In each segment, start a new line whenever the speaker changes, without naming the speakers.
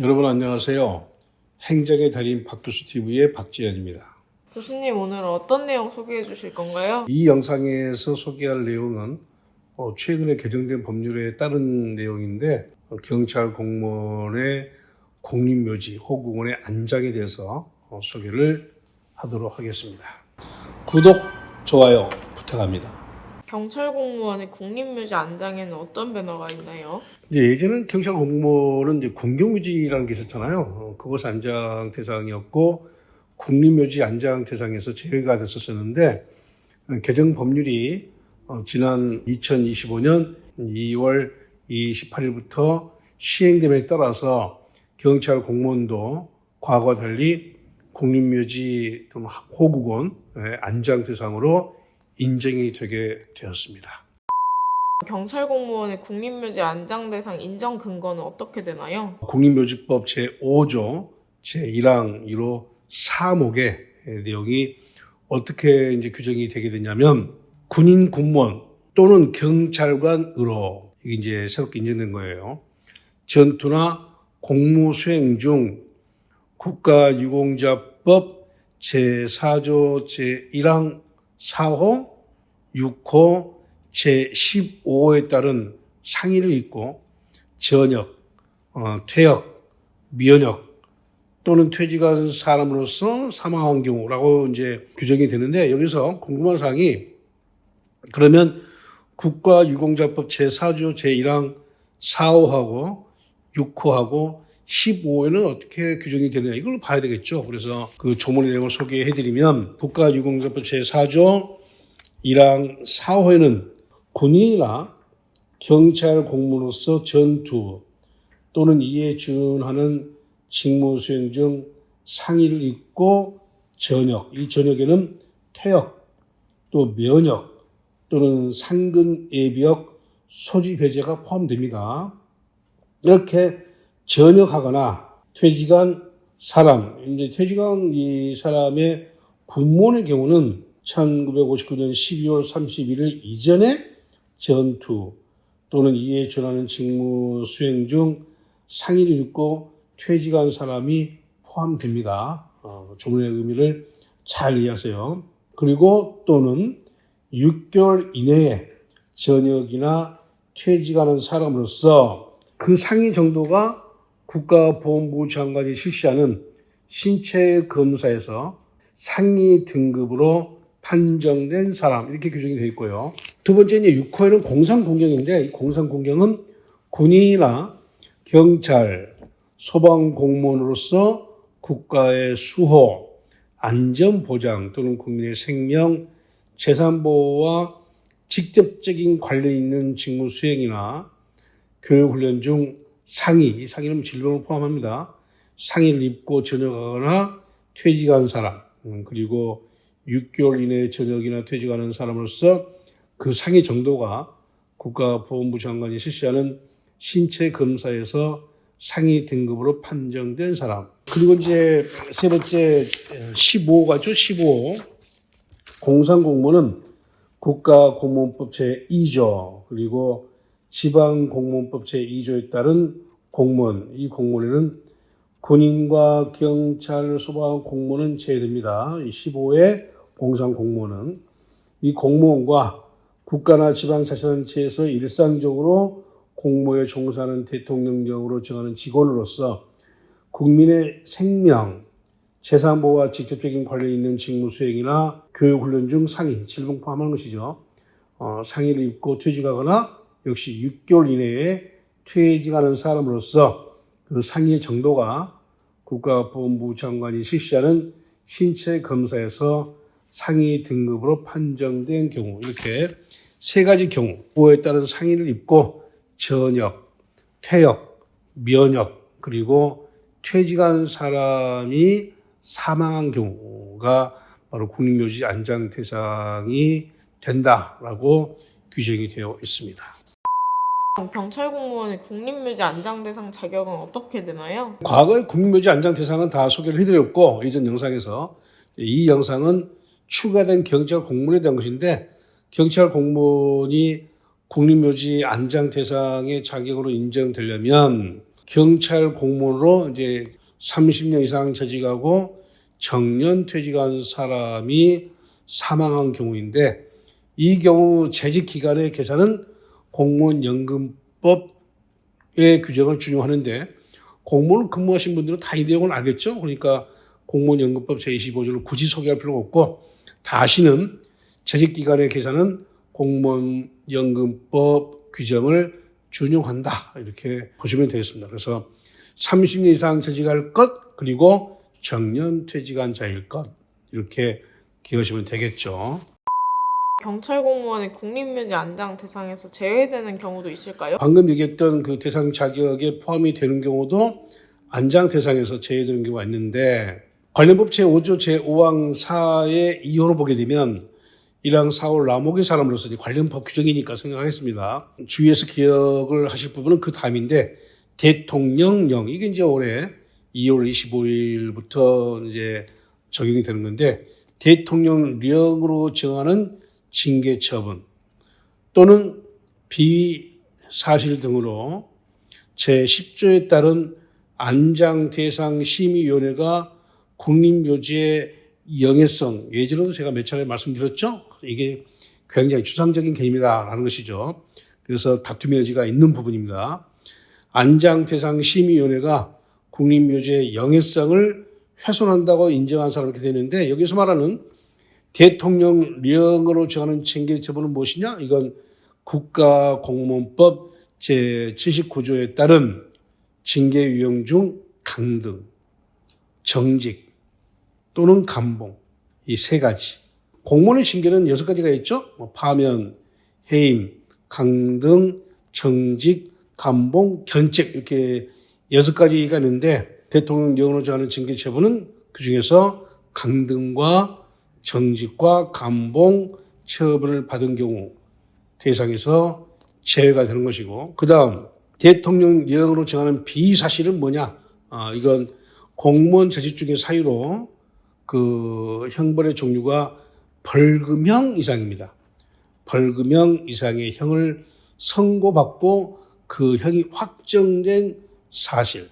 여러분 안녕하세요. 행정의 달인 박교수 TV의 박지현입니다.
교수님 오늘 어떤 내용 소개해 주실 건가요?
이 영상에서 소개할 내용은 어, 최근에 개정된 법률에 따른 내용인데 어, 경찰 공무원의 공립묘지 호국원의 안장에 대해서 어, 소개를 하도록 하겠습니다. 구독, 좋아요 부탁합니다.
경찰 공무원의 국립묘지 안장에는 어떤 배너가 있나요?
이제 예전에는 경찰 공무원은 이제 군경묘지라는 게 있었잖아요. 어, 그것 안장 대상이었고 국립묘지 안장 대상에서 제외가 됐었었는데 어, 개정 법률이 어, 지난 2025년 2월 28일부터 시행됨에 따라서 경찰 공무원도 과거와 달리 국립묘지 또는 호국원 의 안장 대상으로 인정이 되게 되었습니다.
경찰 공무원의 국립묘지 안장 대상 인정 근거는 어떻게 되나요?
국립묘지법 제5조 제1항 1호 4목의 내용이 어떻게 이제 규정이 되게 되냐면 군인 군무원 또는 경찰관으로 이게 이제 새롭게 인정된 거예요. 전투나 공무 수행 중 국가유공자법 제4조 제1항 4호 6호 제15호에 따른 상의를 입고 전역, 어, 퇴역, 미연역 또는 퇴직한 사람으로서 사망한 경우라고 이제 규정이 되는데 여기서 궁금한 사항이 그러면 국가유공자법 제4조 제1항 4호하고 6호하고 15호에는 어떻게 규정이 되느냐 이걸 봐야 되겠죠. 그래서 그 조문의 내용을 소개해 드리면 국가유공자법 제4조 1항 4호에는 군인이나 경찰 공무로서 전투 또는 이에 준하는 직무 수행 중 상의를 입고 전역, 이 전역에는 퇴역, 또 면역 또는 상근 예비역 소지 배제가 포함됩니다. 이렇게 전역하거나 퇴직한 사람, 이제 퇴직한 이 사람의 군무원의 경우는 1959년 12월 31일 이전에 전투 또는 이에 준하는 직무 수행 중 상의를 입고 퇴직한 사람이 포함됩니다. 어, 조문의 의미를 잘 이해하세요. 그리고 또는 6개월 이내에 전역이나 퇴직하는 사람으로서 그 상위 정도가 국가보훈부 장관이 실시하는 신체 검사에서 상위 등급으로 판정된 사람 이렇게 규정이 되어 있고요. 두 번째 이제 6호에는 공상 공경인데 이 공상 공경은 군인이나 경찰, 소방 공무원으로서 국가의 수호, 안전 보장 또는 국민의 생명, 재산 보호와 직접적인 관련 있는 직무 수행이나 교육 훈련 중 상의, 이 상의는 질병을 포함합니다. 상의를 입고 전역하거나 퇴직한 사람, 음, 그리고 6개월 이내에 전역이나 퇴직하는 사람으로서 그 상의 정도가 국가보훈부 장관이 실시하는 신체 검사에서 상위 등급으로 판정된 사람. 그리고 이제 세 번째 15가죠. 15. 공상공무원은 국가공무원법 제2조 그리고 지방공무원법 제2조에 따른 공무원. 이 공무원에는 군인과 경찰, 소방 공무원은 제외됩니다. 이 15의 공상 공무원은 이 공무원과 국가나 지방 자치단체에서 일상적으로 공모에 종사하는 대통령령으로 정하는 직원으로서 국민의 생명, 재산 보호와 직접적인 관련 있는 직무 수행이나 교육 훈련 중 상의, 질병 포함하는 것이죠. 어, 상의를 입고 퇴직하거나 역시 6개월 이내에 퇴직하는 사람으로서 그 상의 정도가 국가보훈부 장관이 실시하는 신체 검사에서 상위 등급으로 판정된 경우 이렇게 세 가지 경우 보호에 따른 상의를 입고 전역, 퇴역, 면역 그리고 퇴직한 사람이 사망한 경우가 바로 국립묘지 안장 대상이 된다라고 규정이 되어 있습니다.
경찰 공무원의 국립묘지 안장 대상 자격은 어떻게 되나요?
과거의 국립묘지 안장 대상은 다 소개를 해드렸고 이전 영상에서 이 영상은 추가된 경찰 공무원에 대한 것인데 경찰 공무원이 국립묘지 안장 대상의 자격으로 인정되려면 경찰 공무원으로 이제 30년 이상 재직하고 정년 퇴직한 사람이 사망한 경우인데 이 경우 재직 기간의 계산은 공무원 연금법의 규정을 준용하는데 공무원 근무하신 분들은 다 이 내용을 알겠죠? 그러니까 공무원 연금법 제25조를 굳이 소개할 필요가 없고 다시는 재직 기간의 계산은 공무원 연금법 규정을 준용한다. 이렇게 보시면 되겠습니다. 그래서 30년 이상 재직할 것, 그리고 정년 퇴직한 자일 것, 이렇게 기억하시면 되겠죠.
경찰 공무원의 국립묘지 안장 대상에서 제외되는 경우도 있을까요?
방금 얘기했던 그 대상 자격에 포함이 되는 경우도 안장 대상에서 제외되는 경우가 있는데, 관련법 제5조 제5항 4의 2호로 보게 되면 1항 4호 라목의 사람으로서 관련법 규정이니까 생각하겠습니다. 주위에서 기억을 하실 부분은 그 다음인데 대통령령 이게 이제 올해 2월 25일부터 이제 적용이 되는 건데 대통령령으로 정하는 징계 처분 또는 비사실 등으로 제10조에 따른 안장 대상 심의위원회가 국립묘지의 영예성 예전에도 제가 몇 차례 말씀드렸죠. 이게 굉장히 추상적인 개념이다라는 것이죠. 그래서 다툼의 여지가 있는 부분입니다. 안장 대상 심의위원회가 국립묘지의 영예성을 훼손한다고 인정한 사람이 되는데 여기서 말하는 대통령령으로 정하는 징계 처분은 무엇이냐? 이건 국가공무원법 제79조에 따른 징계 유형 중 강등, 정직 또는 감봉 이 세 가지. 공무원의 징계는 여섯 가지가 있죠. 뭐 파면, 해임, 강등, 정직, 감봉, 견책 이렇게 여섯 가지가 있는데 대통령령으로 정하는 징계 처분은 그 중에서 강등과 정직과 감봉 처분을 받은 경우 대상에서 제외가 되는 것이고 그 다음 대통령령으로 정하는 비사실은 뭐냐? 아, 이건 공무원 재직 중의 사유로 그 형벌의 종류가 벌금형 이상입니다. 벌금형 이상의 형을 선고받고 그 형이 확정된 사실.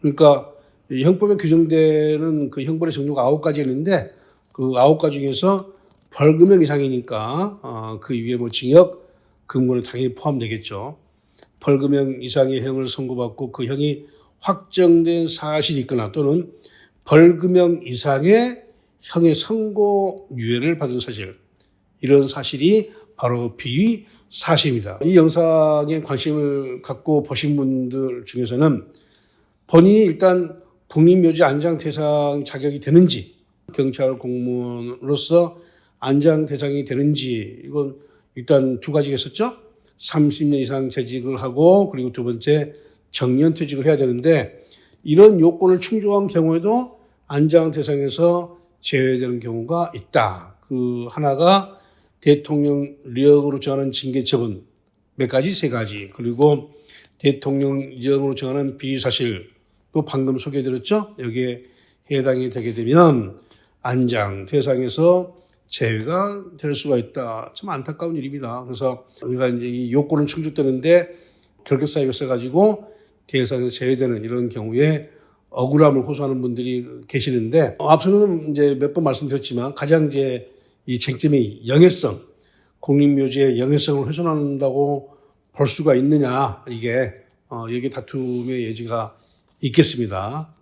그러니까 이 형법에 규정되는 그 형벌의 종류가 아홉 가지 있는데 그 아홉 가지 중에서 벌금형 이상이니까 어, 그 위에 뭐 징역, 금고는 당연히 포함되겠죠. 벌금형 이상의 형을 선고받고 그 형이 확정된 사실이 있거나 또는 벌금형 이상의 형의 선고 유예를 받은 사실 이런 사실이 바로 비위 사실입니다. 이 영상에 관심을 갖고 보신 분들 중에서는 본인이 일단 국립묘지 안장 대상 자격이 되는지 경찰 공무원으로서 안장 대상이 되는지 이건 일단 두 가지가 있었죠. 30년 이상 재직을 하고 그리고 두 번째 정년 퇴직을 해야 되는데 이런 요건을 충족한 경우에도 안장 대상에서 제외되는 경우가 있다. 그 하나가 대통령령으로 정하는 징계 처분 몇 가지 세 가지 그리고 대통령령으로 정하는 비사실 또 방금 소개해드렸죠. 여기에 해당이 되게 되면 안장 대상에서 제외가 될 수가 있다. 참 안타까운 일입니다. 그래서 우리가 이제 이 요건은 충족되는데 결격 사유가 있어가지고 대상에서 제외되는 이런 경우에 억울함을 호소하는 분들이 계시는데 어, 앞서는 이제 몇 번 말씀드렸지만 가장 이제 이 쟁점이 영예성, 국립묘지의 영예성을 훼손한다고 볼 수가 있느냐 이게 어, 여기 다툼의 예지가 있겠습니다.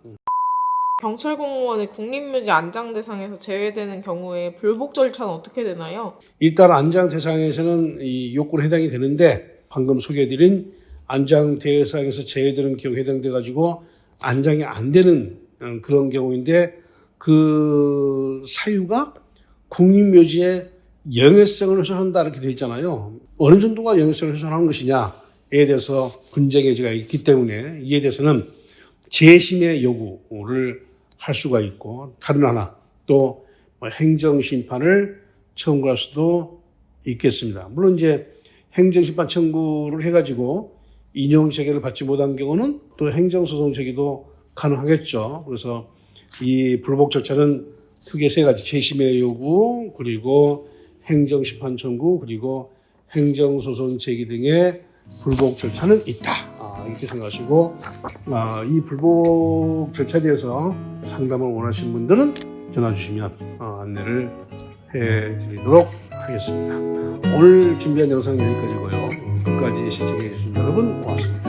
경찰 공무원의 국립묘지 안장 대상에서 제외되는 경우에 불복 절차는 어떻게 되나요?
일단 안장 대상에서는 이 요건에 해당이 되는데 방금 소개해드린 안장 대상에서 제외되는 경우 해당돼 가지고 안장이 안 되는 어, 그런 경우인데 그 사유가 국립묘지의 영예성을 훼손한다 이렇게 되어 있잖아요. 어느 정도가 영예성을 훼손하는 것이냐에 대해서 분쟁의 여지가 있기 때문에 이에 대해서는 재심의 요구를 할 수가 있고 다른 하나 또뭐 행정 심판을 청구할 수도 있겠습니다. 물론 이제 행정 심판 청구를 해가지고 인용 재개를 받지 못한 경우는 또 행정 소송 제기도 가능하겠죠. 그래서 이 불복 절차는 크게 세 가지 재심의 요구 그리고 행정 심판 청구 그리고 행정 소송 제기 등의 불복 절차는 있다. 아, 이렇게 생각하시고 아, 이 불복 절차에 대해서 상담을 원하시는 분들은 전화 주시면 어, 안내를 해드리도록 하겠습니다. 오늘 준비한 영상은 여기까지고요. 끝까지 시청해 주신 여러분 고맙습니다.